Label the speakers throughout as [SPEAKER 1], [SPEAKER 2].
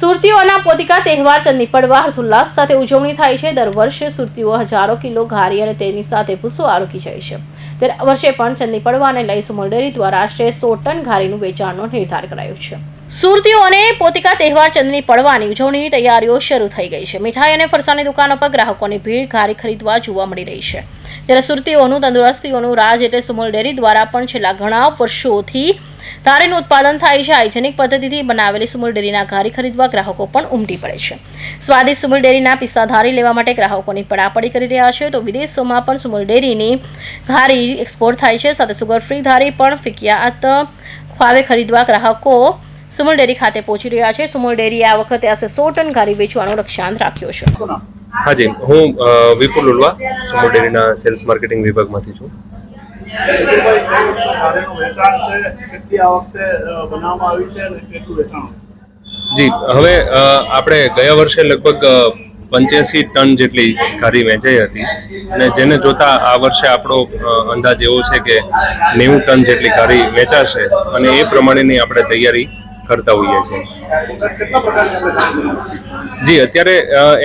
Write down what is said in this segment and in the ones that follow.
[SPEAKER 1] સુરતીઓના પોતિકા તહેવાર ચંદની પડવા હર્ષોલ્લાસ સાથે ઉજવણી થાય છે. દર વર્ષે સુરતીઓ હજારો કિલો ઘારી અને તેની સાથે ભૂસો આરોગી જાય છે. ત્યારે વર્ષે પણ ચંદની પડવાને લઈ સુમલ દ્વારા આશરે સો ટન ઘારીનું વેચાણનો નિર્ધાર કરાયો છે. સુરતીઓને પોતિકા તહેવાર ચંદની પડવાની ઉજવણીની તૈયારીઓ શરૂ થઈ ગઈ છે. મીઠાઈ અને ફરસાણની દુકાનો પર ગ્રાહકોની ભીડ, ઘારી ખરીદવા જોવા મળી રહી છે. ત્યારે સુરતીઓનું, તંદુરસ્તીઓનું રાજ એટલે સુમલ ડેરી દ્વારા પણ છેલ્લા ઘણા વર્ષોથી ધારીનું ઉત્પાદન થાય છે. હાઇજેનિક પદ્ધતિથી બનાવેલી સુમલ ડેરીના ઘારી ખરીદવા ગ્રાહકો પણ ઉમટી પડે છે. સ્વાદિષ્ટ સુમલ ડેરીના પિસ્તા ધારી લેવા માટે ગ્રાહકોની પડાપડી કરી રહ્યા છે. તો વિદેશોમાં પણ સુમલ ડેરીની ઘારી એક્સપોર્ટ થાય છે. સાથે સુગર ફ્રી ધારી પણ ફિકિયાત ફાવે ખરીદવા ગ્રાહકો સુમલ ડેરી ખાતે પહોંચી રહ્યા છે. સુમલ ડેરીએ આ વખતે આશરે સો ટન ઘારી વેચવાનો લક્ષ્યાંક રાખ્યો છે.
[SPEAKER 2] હાજી હું વિપુલ ઉલવા સુમો ડેરીના સેલ્સ માર્કેટિંગ વિભાગમાંથી છું. જી, હવે આપણે ગયા વર્ષે લગભગ પંચ્યાસી ટન જેટલી ઘારી વેચાઈ હતી. અને જેને જોતા આ વર્ષે આપણો અંદાજ એવો છે કે નેવું ટન જેટલી ઘારી વેચાશે. અને એ પ્રમાણેની આપણે તૈયારી કરતા હોઈએ છીએ. જી અત્યારે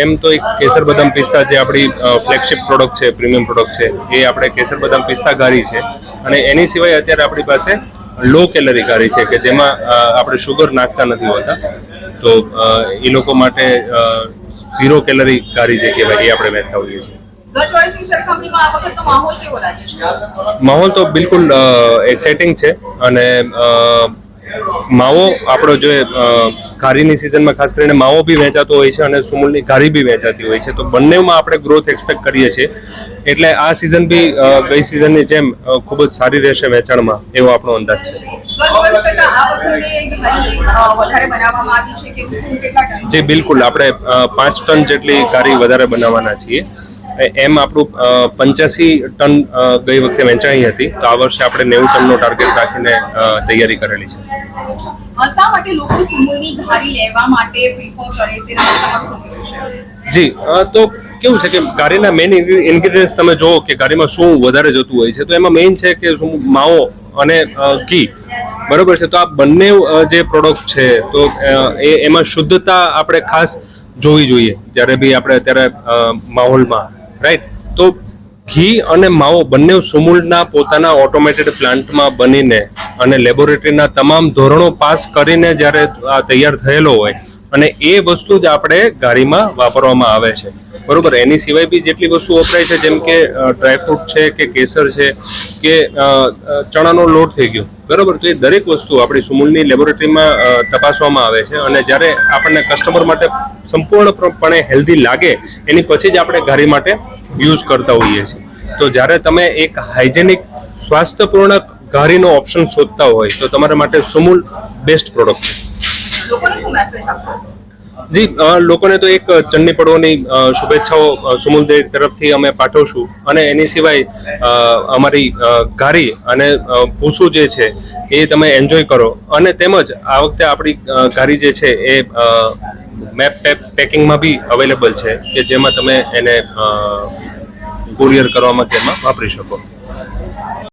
[SPEAKER 2] એમ તો એક કેસર બદામ પિસ્તા જે આપણી ફ્લેગશિપ પ્રોડક્ટ છે પ્રીમિયમ પ્રોડક્ટ છે એ આપણે કેસર બદામ પિસ્તા ગારી છે. અને એની સિવાય અત્યારે આપણી પાસે લો કેલરી ગારી છે કે જેમાં આપણે શુગર નાખતા નથી હોતા. તો એ લોકો માટે ઝીરો કેલરી ગારી જે કહેવાય એ આપણે વહેતા હોઈએ છીએ.
[SPEAKER 3] માહોલ કેવો લાગે છે?
[SPEAKER 2] માહોલ તો બિલકુલ એક્સાઇટિંગ છે. અને માવો આપણો જે ઘારીની સિઝનમાં ખાસ કરીને માવો બી વેચાતો હોય છે અને સુમૂલની ઘારી બી વેચાતી હોય છે. તો બંનેમાં આપણે ગ્રોથ એક્સપેક્ટ કરીએ છીએ. એટલે આ સિઝન બી ગઈ સિઝનની જેમ ખૂબ જ સારી રહેશે વેચાણમાં એવો આપણો અંદાજ છે. જે બિલકુલ. આપણે પાંચ ટન જેટલી ઘારી વધારે બનાવવાના છીએ. એમ આપણું પંચ્યાસી ટન ગઈ વખતે વેચાણી હતી. તો આ વર્ષે આપણે નેવું ટનનો ટાર્ગેટ રાખીને તૈયારી કરેલી છે.
[SPEAKER 3] શા માટે લોકો સુમૂળની ઘારી લેવા માટે પ્રિફર કરે તેના તમારું છે?
[SPEAKER 2] જી તો કેવું છે કે ગાડીના મેઇન ઇન્ગ્રીડિયન્ટ્સ તમે જુઓ કે ગાડીમાં શું વધારે જતું હોય છે તો એમાં મેઇન છે કે શું માવો અને ઘી. બરોબર છે? તો આ બંને જે પ્રોડક્ટ છે તો એ એમાં શુદ્ધતા આપણે ખાસ જોવી જોઈએ. જ્યારે બી આપણે અત્યારે માહોલમાં રાઈટ તો ઘી અને માવો બંને સુમુલના પોતાના ઓટોમેટેડ પ્લાન્ટમાં બનીને અને લેબોરેટરીના તમામ ધોરણો પાસ કરીને જ્યારે આ તૈયાર થયેલો હોય અને એ વસ્તુ જ આપણે ગાડીમાં વાપરવામાં આવે છે. બરોબર? એની સિવાય બી જેટલી વસ્તુ વપરાય છે, જેમ કે ડ્રાયફ્રૂટ છે કે કેસર છે કે ચણાનો લોટ થઈ ગયો. બરોબર, તો એ દરેક વસ્તુ આપણી સુમૂલની લેબોરેટરીમાં તપાસવામાં આવે છે અને જ્યારે આપણને કસ્ટમર માટે સંપૂર્ણપણે હેલ્ધી લાગે, એની પછી જ આપણે ઘારી માટે યુઝ કરતા હોઈએ છીએ. તો જ્યારે તમે એક હાઇજેનિક સ્વાસ્થ્યપૂર્ણ ઘારીનો ઓપ્શન શોધતા હોય, તો તમારા માટે સુમૂલ બેસ્ટ પ્રોડક્ટ છે. જી લોકોને તો એક ચંડી પડવાની શુભેચ્છાઓ સુમુલ દેવ તરફથી અમે પાઠવશું. અને એની સિવાય અમારી ઘારી અને ભૂસું જે છે, એ તમે એન્જોય કરો. અને તેમજ આ વખતે આપણી ઘારી જે છે, એ મેપ પેકિંગમાં બી અવેલેબલ છે, કે જેમાં તમે એને કુરિયર કરવામાં તેમાં વાપરી શકો.